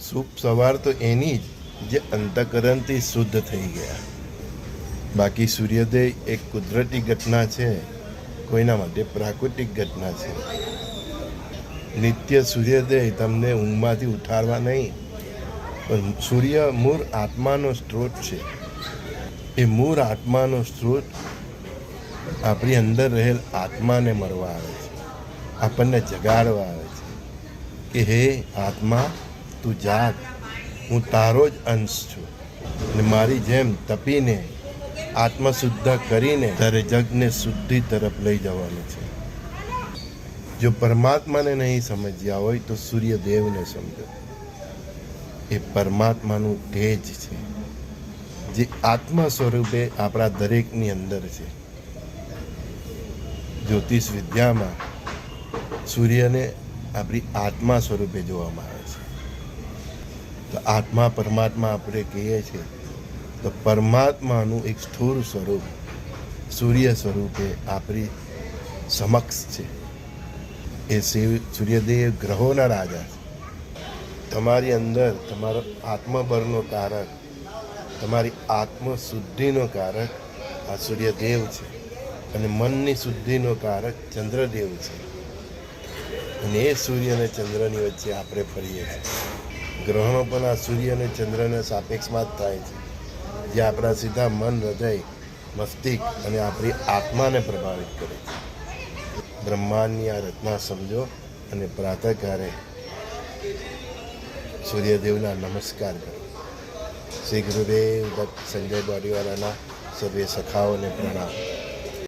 શુભ સવાર તો એની જ, જે અંતકરણથી શુદ્ધ થઈ ગયા. બાકી સૂર્યોદય એક કુદરતી ઘટના છે, કોઈના માટે પ્રાકૃતિક ઘટના છે. નિત્ય સૂર્યોદય તમને ઊંઘમાંથી ઉઠાડવા નહીં, પણ સૂર્ય મૂળ આત્માનો સ્ત્રોત છે. એ મૂળ આત્માનો સ્ત્રોત આપણી અંદર રહેલ આત્માને મળવા આવે છે, આપણને જગાડવા આવે છે કે હે આત્મા તું જાગ હું તારો જ અંશ છું. અને મારી જેમ તપીને, આત્મશુદ્ધ કરીને તારે જગને શુદ્ધિ તરફ લઈ જવાનું છે. જો પરમાત્માને નહીં સમજ્યા હોય તો સૂર્યદેવને સમજો. એ પરમાત્માનું તેજ છે, જે આત્મા સ્વરૂપે આપણા દરેકની અંદર છે. જ્યોતિષ વિદ્યામાં સૂર્યને આપણી આત્મા સ્વરૂપે જોવામાં આવે છે. તો આત્મા પરમાત્મા આપણે કહીએ છીએ. તો પરમાત્માનું એક સ્થૂળ સ્વરૂપ, સૂર્ય સ્વરૂપે આપણી સમક્ષ છે. એ શિવ, સૂર્યદેવ ગ્રહોના રાજા છે. તમારી અંદર તમારો આત્મબળનો કારક, તમારી આત્મશુદ્ધિનો કારક આ સૂર્યદેવ છે. અને મનની શુદ્ધિનો કારક ચંદ્રદેવ છે. અને એ સૂર્ય અને ચંદ્રની વચ્ચે આપણે ફરીએ છીએ. ગ્રહણો પણ આ સૂર્ય અને ચંદ્રના સાપેક્ષમાં જ થાય છે. જે આપણા સીધા મન, હૃદય, મસ્તિષ્ક અને આપણી આત્માને પ્રભાવિત કરે છે. બ્રહ્માંડની આ રચના સમજો અને પ્રાતઃકારે સૂર્યદેવના નમસ્કાર કરો. શ્રી ગુરુદેવ ભક્ત સંજય બોડીવાલાના સર્વે સખાઓને પ્રણામ.